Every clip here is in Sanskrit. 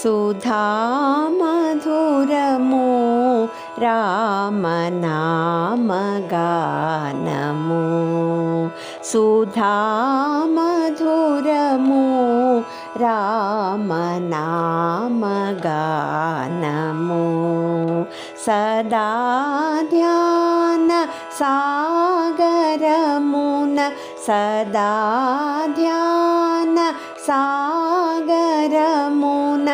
सुधामधुरमो रामनामगानमो सुधामधुरमो रामनामगानमो सदा ध्यान सागरमुन सदा ध्यान सागरमु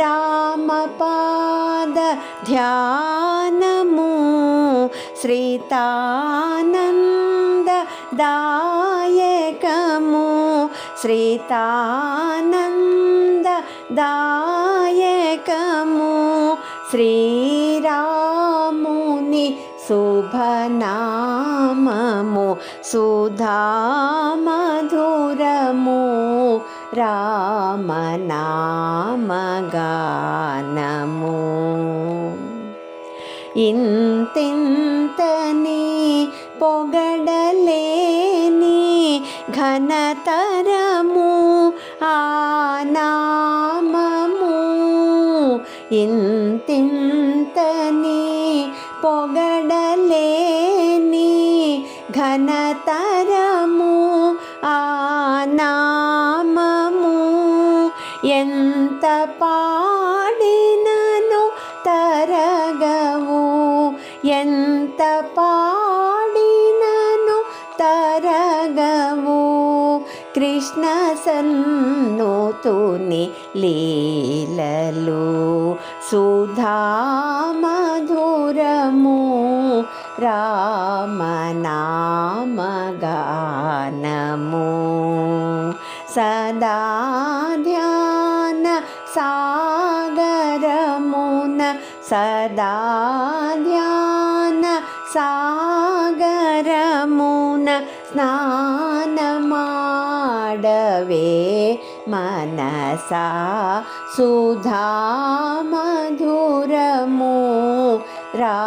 रामपाद ध्यानमु श्रीतानन्द दायकमु श्रीरामुनि शुभनाममु श्रीरामनि सुधा मधु రామనామగానము. ఇంతింతని పొగడలేని ఘనతరము ఆనామము ఇంతింతని పొగడలేని ఘనత ఎంత పాడినను తరగవు. ఎంత పాడినను తరగవు. కృష్ణ సన్నోతుని లీలలు సుధామధురము రామనామగానము सदा ध्यान सागरमुन सदा ध्यान सागरमुन स्नानमाडवे मनसा सुधा मधुरमु रा